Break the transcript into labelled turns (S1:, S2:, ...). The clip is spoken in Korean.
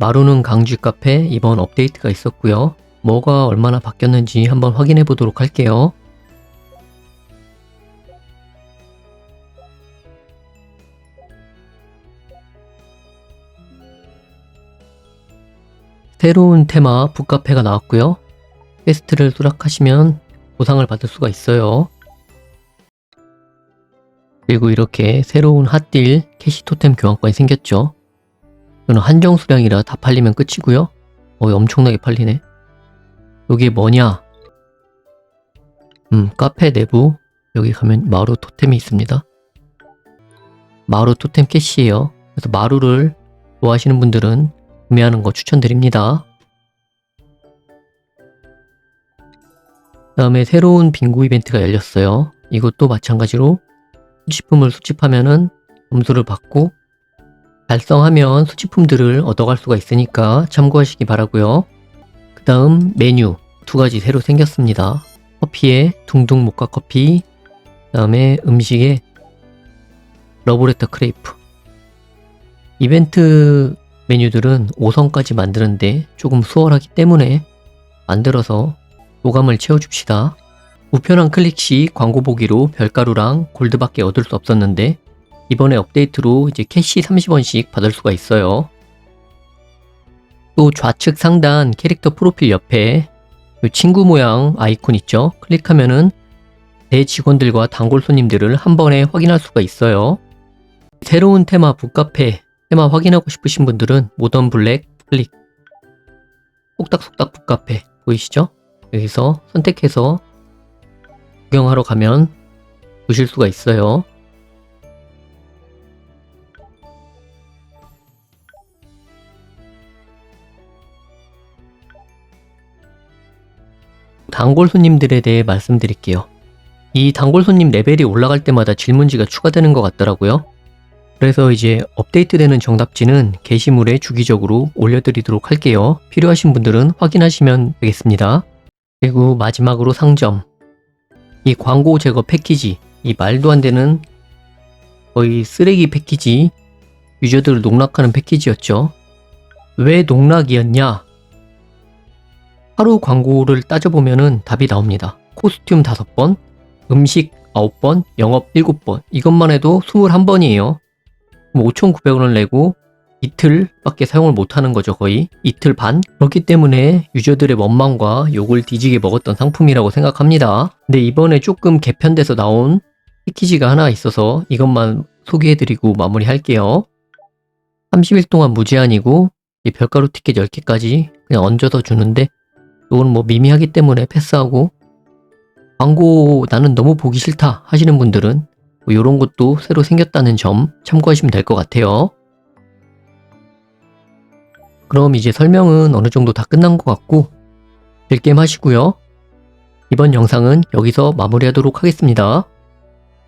S1: 마루는 강쥐 카페 이번 업데이트가 있었고요. 뭐가 얼마나 바뀌었는지 한번 확인해 보도록 할게요. 새로운 테마 북카페가 나왔고요. 퀘스트를 수락하시면 보상을 받을 수가 있어요. 그리고 이렇게 새로운 핫딜 캐시 토템 교환권이 생겼죠. 이거는 한정 수량이라 다 팔리면 끝이고요. 어, 엄청나게 팔리네. 이게 뭐냐? 음, 카페 내부 여기 가면 마루 토템이 있습니다. 마루 토템 캐시예요. 그래서 마루를 좋아하시는 분들은 구매하는 거 추천드립니다. 다음에 새로운 빙고 이벤트가 열렸어요. 이것도 마찬가지로 수집품을 수집하면은 점수를 받고 달성하면 수집품들을 얻어갈 수가 있으니까 참고하시기 바라고요. 그 다음 메뉴 두 가지 새로 생겼습니다. 커피에 둥둥 모카 커피, 그 다음에 음식에 러브레터 크레이프. 이벤트 메뉴들은 5성까지 만드는데 조금 수월하기 때문에 만들어서 소감을 채워줍시다. 우편한 클릭 시 광고 보기로 별가루랑 골드밖에 얻을 수 없었는데 이번에 업데이트로 이제 캐시 30원씩 받을 수가 있어요. 또 좌측 상단 캐릭터 프로필 옆에 이 친구 모양 아이콘 있죠? 클릭하면은 내 직원들과 단골 손님들을 한 번에 확인할 수가 있어요. 새로운 테마 북카페 테마 확인하고 싶으신 분들은 모던 블랙 클릭 속닥속닥 북카페 보이시죠? 여기서 선택해서 구경하러 가면 보실 수가 있어요. 단골 손님들에 대해 말씀드릴게요. 이 단골 손님 레벨이 올라갈 때마다 질문지가 추가되는 것 같더라고요. 그래서 이제 업데이트되는 정답지는 게시물에 주기적으로 올려드리도록 할게요. 필요하신 분들은 확인하시면 되겠습니다. 그리고 마지막으로 상점. 이 광고 제거 패키지, 이 말도 안 되는 거의 쓰레기 패키지, 유저들을 농락하는 패키지였죠. 왜 농락이었냐? 하루 광고를 따져보면은 답이 나옵니다. 코스튬 5번, 음식 9번, 영업 7번. 이것만 해도 21번이에요. 5,900원을 내고 이틀밖에 사용을 못하는 거죠, 거의. 이틀 반? 그렇기 때문에 유저들의 원망과 욕을 뒤지게 먹었던 상품이라고 생각합니다. 근데 이번에 조금 개편돼서 나온 패키지가 하나 있어서 이것만 소개해드리고 마무리할게요. 30일 동안 무제한이고 이 별가루 티켓 10개까지 그냥 얹어서 주는데 이건 뭐 미미하기 때문에 패스하고 광고 나는 너무 보기 싫다 하시는 분들은 뭐 이런 것도 새로 생겼다는 점 참고하시면 될 것 같아요. 그럼 이제 설명은 어느 정도 다 끝난 것 같고 딜게임 하시고요. 이번 영상은 여기서 마무리하도록 하겠습니다.